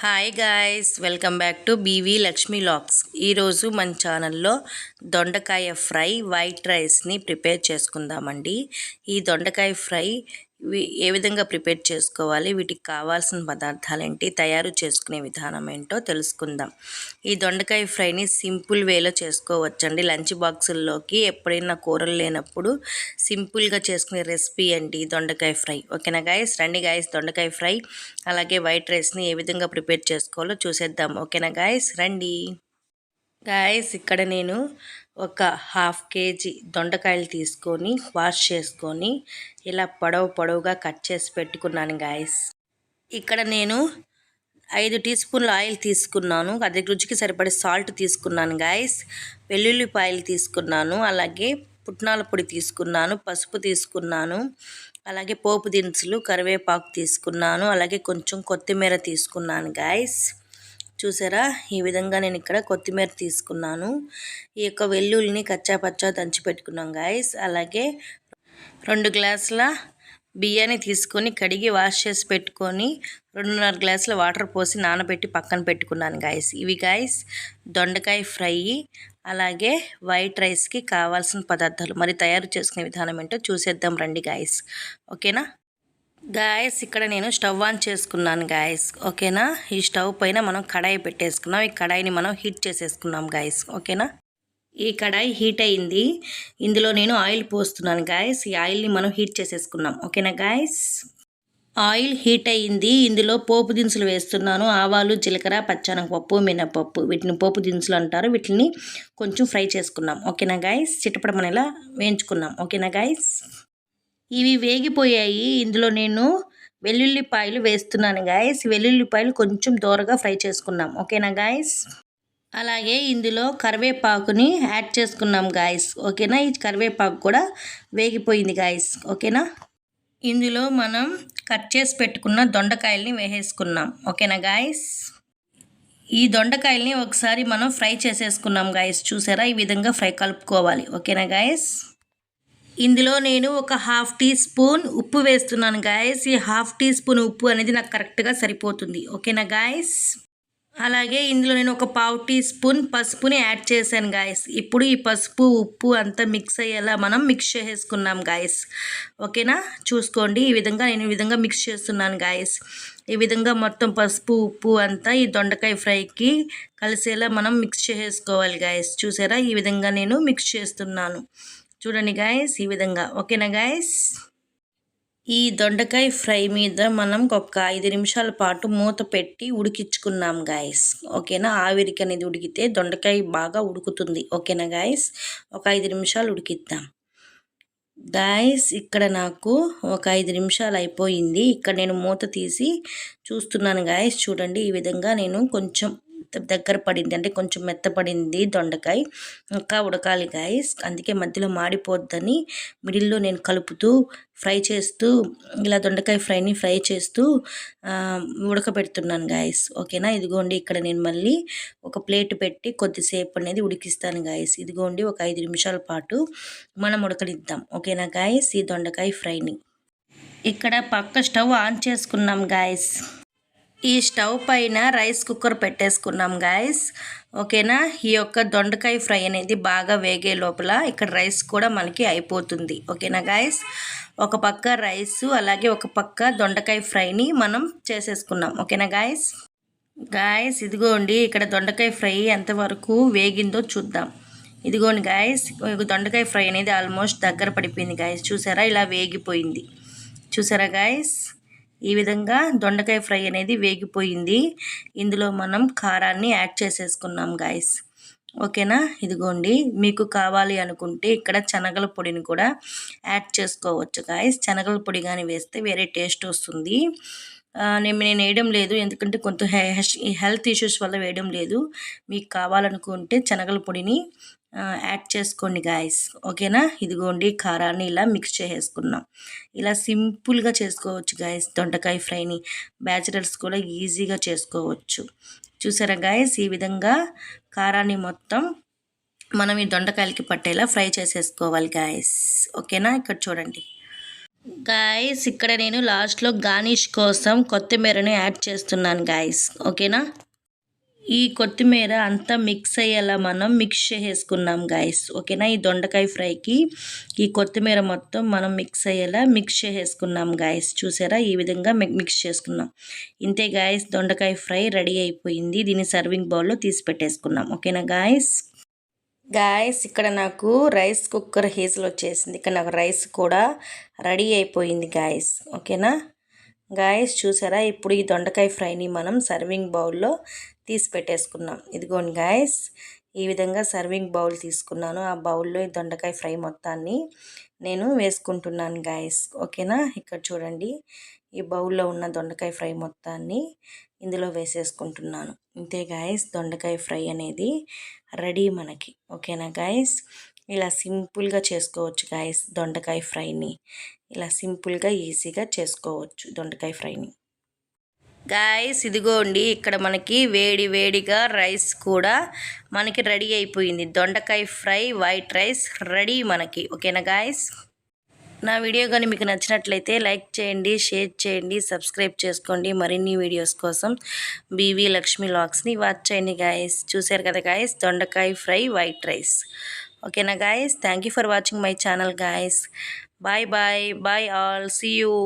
Hi guys welcome back to B Lakshmi lakhs ఈరోజు మన ఛానల్లో దొండకాయ ఫ్రై వైట్ రైస్ని ప్రిపేర్ చేసుకుందామండి. ఈ దొండకాయ ఫ్రై ఇవి ఏ విధంగా ప్రిపేర్ చేసుకోవాలి వీటికి కావాల్సిన పదార్థాలు ఏంటి తయారు చేసుకునే విధానం ఏంటో తెలుసుకుందాం. ఈ దొండకాయ ఫ్రైని సింపుల్ వేలో చేసుకోవచ్చండి. లంచ్ బాక్సుల్లోకి ఎప్పుడైనా కూరలు లేనప్పుడు సింపుల్గా చేసుకునే రెసిపీ అండి దొండకాయ ఫ్రై? ఓకేనా గాయస్? రండి గాయస్ దొండకాయ ఫ్రై అలాగే వైట్ రైస్ని ఏ విధంగా ప్రిపేర్ చేసుకోవాలో చూసేద్దాం. ఓకేనా గాయస్? రండి. గాయస్ ఇక్కడ నేను ఒక హాఫ్ కేజీ దొండకాయలు తీసుకొని వాష్ చేసుకొని ఇలా పొడవు పొడవుగా కట్ చేసి పెట్టుకున్నాను గాయస్ ఇక్కడ నేను ఐదు టీ స్పూన్ల ఆయిల్ తీసుకున్నాను. అదే రుచికి సరిపడే సాల్ట్ తీసుకున్నాను గాయస్ వెల్లుల్లిపాయలు తీసుకున్నాను. అలాగే పుట్నాల పొడి తీసుకున్నాను. పసుపు తీసుకున్నాను. అలాగే పోపు దినుసులు కరివేపాకు తీసుకున్నాను. అలాగే కొంచెం కొత్తిమీర తీసుకున్నాను గాయస్ చూసారా? ఈ విధంగా నేను ఇక్కడ కొత్తిమీర తీసుకున్నాను. ఈ యొక్క వెల్లుల్లిని కచ్చా పచ్చా దంచి పెట్టుకున్నాం గాయస్ అలాగే రెండు గ్లాసుల బియ్యాన్ని తీసుకొని కడిగి వాష్ చేసి పెట్టుకొని రెండున్నర గ్లాసుల వాటర్ పోసి నానబెట్టి పక్కన పెట్టుకున్నాను గాయస్ ఇవి గాయస్ దొండకాయ ఫ్రై అలాగే వైట్ రైస్కి కావాల్సిన పదార్థాలు. మరి తయారు చేసుకునే విధానం ఏంటో చూసేద్దాం రండి గాయస్ ఓకేనా? గాయస్ ఇక్కడ నేను స్టవ్ ఆన్ చేసుకున్నాను గాయస్ ఓకేనా? ఈ స్టవ్ పైన మనం కడాయి పెట్టేసుకున్నాం. ఈ కడాయిని మనం హీట్ చేసేసుకున్నాం గాయస్ ఓకేనా? ఈ కడాయి హీట్ అయింది. ఇందులో నేను ఆయిల్ పోస్తున్నాను గాయస్ ఈ ఆయిల్ని మనం హీట్ చేసేసుకున్నాం. ఓకేనా గాయస్ ఆయిల్ హీట్ అయ్యింది ఇందులో పోపు దినుసులు వేస్తున్నాను. ఆవాలు జీలకర్ర పచ్చనగపప్పు మినపప్పు. వీటిని పోపు దినుసులు అంటారు. వీటిని కొంచెం ఫ్రై చేసుకున్నాం. ఓకేనా గాయస్ చిట్టపడమనేలా వేయించుకున్నాం. ఓకేనా గాయస్ ఇవి వేగిపోయాయి. ఇందులో నేను వెల్లుల్లిపాయలు వేస్తున్నాను గాయస్ వెల్లుల్లిపాయలు కొంచెం దూరగా ఫ్రై చేసుకున్నాం. ఓకేనా గాయస్ అలాగే ఇందులో కరివేపాకుని యాడ్ చేసుకున్నాం గాయస్ ఓకేనా? ఈ కరివేపాకు కూడా వేగిపోయింది గాయస్ ఓకేనా? ఇందులో మనం కట్ చేసి పెట్టుకున్న దొండకాయల్ని వేసేసుకున్నాం. ఓకేనా గాయస్ ఈ దొండకాయల్ని ఒకసారి మనం ఫ్రై చేసేసుకున్నాం గాయస్ చూసారా? ఈ విధంగా ఫ్రై కలుపుకోవాలి. ఓకేనా గాయస్ ఇందులో నేను ఒక హాఫ్ టీ స్పూన్ ఉప్పు వేస్తున్నాను గాయస్ ఈ హాఫ్ టీ స్పూన్ ఉప్పు అనేది నాకు కరెక్ట్గా సరిపోతుంది. ఓకేనా గాయస్ అలాగే ఇందులో నేను ఒక పావు టీ స్పూన్ పసుపుని యాడ్ చేశాను గాయస్ ఇప్పుడు ఈ పసుపు ఉప్పు అంతా మిక్స్ అయ్యేలా మనం మిక్స్ చేసుకున్నాం గాయస్ ఓకేనా? చూసుకోండి. ఈ విధంగా నేను ఈ విధంగా మిక్స్ చేస్తున్నాను గాయస్ ఈ విధంగా మొత్తం పసుపు ఉప్పు అంతా ఈ దొండకాయ ఫ్రైకి కలిసేలా మనం మిక్స్ చేసుకోవాలి గాయస్ చూసారా? ఈ విధంగా నేను మిక్స్ చేస్తున్నాను. చూడండి గాయస్ ఈ విధంగా. ఓకేనా గాయస్ ఈ దొండకాయ ఫ్రై మీద మనం ఒక ఐదు నిమిషాల పాటు మూత పెట్టి ఉడికించుకున్నాం గాయస్ ఓకేనా ఆవిరికి అనేది ఉడికితే దొండకాయ బాగా ఉడుకుతుంది. ఓకేనా గాయస్ ఒక ఐదు నిమిషాలు ఉడికిద్దాం. గాయస్ ఇక్కడ నాకు ఒక ఐదు నిమిషాలు అయిపోయింది. ఇక్కడ నేను మూత తీసి చూస్తున్నాను గాయస్ చూడండి ఈ విధంగా నేను కొంచెం దగ్గర పడింది. అంటే కొంచెం మెత్తపడింది దొండకాయ ఇంకా ఉడకాలి గాయస్ అందుకే మధ్యలో మాడిపోద్దని మిడిల్లో నేను కలుపుతూ ఫ్రై చేస్తూ ఇలా దొండకాయ ఫ్రైని ఫ్రై చేస్తూ ఉడకబెడుతున్నాను గాయస్ ఓకేనా? ఇదిగోండి ఇక్కడ నేను మళ్ళీ ఒక ప్లేట్ పెట్టి కొద్దిసేపు అనేది ఉడికిస్తాను గాయస్ ఇదిగోండి ఒక ఐదు నిమిషాల పాటు మనం ఉడకనిద్దాం. ఓకేనా గాయస్ ఈ దొండకాయ ఫ్రైని. ఇక్కడ పక్క స్టవ్ ఆన్ చేసుకున్నాం గాయస్ ఈ స్టవ్ పైన రైస్ కుక్కర్ పెట్టేసుకున్నాం గాయస్ ఓకేనా? ఈ యొక్క దొండకాయ ఫ్రై అనేది బాగా వేగే లోపల ఇక్కడ రైస్ కూడా మనకి అయిపోతుంది. ఓకేనా గాయస్ ఒక పక్క రైస్ అలాగే ఒక పక్క దొండకాయ ఫ్రైని మనం చేసేసుకున్నాం. ఓకేనా గాయస్ గాయస్ ఇదిగోండి ఇక్కడ దొండకాయ ఫ్రై ఎంతవరకు వేగిందో చూద్దాం. ఇదిగోండి గాయస్ దొండకాయ ఫ్రై అనేది ఆల్మోస్ట్ దగ్గర పడిపోయింది గాయస్ చూసారా? ఇలా వేగిపోయింది. చూసారా గాయస్ ఈ విధంగా దొండకాయ ఫ్రై అనేది వేగిపోయింది. ఇందులో మనం కారాన్ని యాడ్ చేసేసుకున్నాం గాయస్ ఓకేనా? ఇదిగోండి. మీకు కావాలి అనుకుంటే ఇక్కడ శనగల పొడిని కూడా యాడ్ చేసుకోవచ్చు గాయస్ శనగల పొడి కానీ వేస్తే వేరే టేస్ట్ వస్తుంది. నేను నేను వేయడం లేదు. ఎందుకంటే కొంత హెల్త్ ఇష్యూస్ వల్ల వేయడం లేదు. మీకు కావాలనుకుంటే శనగల పొడిని యాడ్ చేసుకోండి గాయస్ ఓకేనా? ఇదిగోండి కారాన్ని ఇలా మిక్స్ చేసేసుకున్నాం. ఇలా సింపుల్గా చేసుకోవచ్చు గాయస్ దొండకాయ ఫ్రైని. బ్యాచిలర్స్ కూడా ఈజీగా చేసుకోవచ్చు. చూసారా గాయస్ ఈ విధంగా కారాన్ని మొత్తం మనం ఈ దొండకాయలకి పట్టేలా ఫ్రై చేసేసుకోవాలి గాయస్ ఓకేనా? ఇక్కడ చూడండి. గాయస్ ఇక్కడ నేను లాస్ట్లో గార్నిష్ కోసం కొత్తిమీరని యాడ్ చేస్తున్నాను గాయస్ ఓకేనా? ఈ కొత్తిమీర అంతా మిక్స్ అయ్యేలా మనం మిక్స్ చేసేసుకున్నాం గాయస్ ఓకేనా? ఈ దొండకాయ ఫ్రైకి ఈ కొత్తిమీర మొత్తం మనం మిక్స్ అయ్యేలా మిక్స్ చేసేసుకున్నాం గాయస్ చూసారా? ఈ విధంగా మిక్స్ చేసుకున్నాం. ఇంతే గాయస్ దొండకాయ ఫ్రై రెడీ అయిపోయింది. దీన్ని సర్వింగ్ బౌల్లో తీసి పెట్టేసుకున్నాం. ఓకేనా గాయస్ గాయస్ ఇక్కడ నాకు రైస్ కుక్కర్ హీజల్ వచ్చేసింది. ఇక్కడ నాకు రైస్ కూడా రెడీ అయిపోయింది గాయస్ ఓకేనా? గాయస్ చూసారా? ఇప్పుడు ఈ దొండకాయ ఫ్రైని మనం సర్వింగ్ బౌల్లో తీసి పెట్టేసుకున్నాం. ఇదిగోండి గాయస్ ఈ విధంగా సర్వింగ్ బౌల్ తీసుకున్నాను. ఆ బౌల్లో ఈ దొండకాయ ఫ్రై మొత్తాన్ని నేను వేసుకుంటున్నాను గాయస్ ఓకేనా? ఇక్కడ చూడండి. ఈ బౌల్లో ఉన్న దొండకాయ ఫ్రై మొత్తాన్ని ఇందులో వేసేసుకుంటున్నాను. ఇంతే గాయస్ దొండకాయ ఫ్రై అనేది రెడీ మనకి. ఓకేనా గాయస్ ఇలా సింపుల్గా చేసుకోవచ్చు గాయస్ దొండకాయ ఫ్రైని. ఇలా సింపుల్గా ఈజీగా చేసుకోవచ్చు దొండకాయ ఫ్రైని. గాయస్ ఇదిగోండి. ఇక్కడ మనకి వేడి వేడిగా రైస్ కూడా మనకి రెడీ అయిపోయింది. దొండకాయ ఫ్రై వైట్ రైస్ రెడీ మనకి. ఓకేనా గాయస్? నా వీడియో కానీ మీకు నచ్చినట్లయితే లైక్ చేయండి షేర్ చేయండి సబ్స్క్రైబ్ చేసుకోండి. మరిన్ని వీడియోస్ కోసం బీవీ లక్ష్మి లాక్స్ని వాచ్ చేయండి గాయస్. చూశారు కదా గాయస్? దొండకాయ ఫ్రై వైట్ రైస్. ఓకేనా guys? Thank for watching my channel guys. Bye bye. Bye all. See you.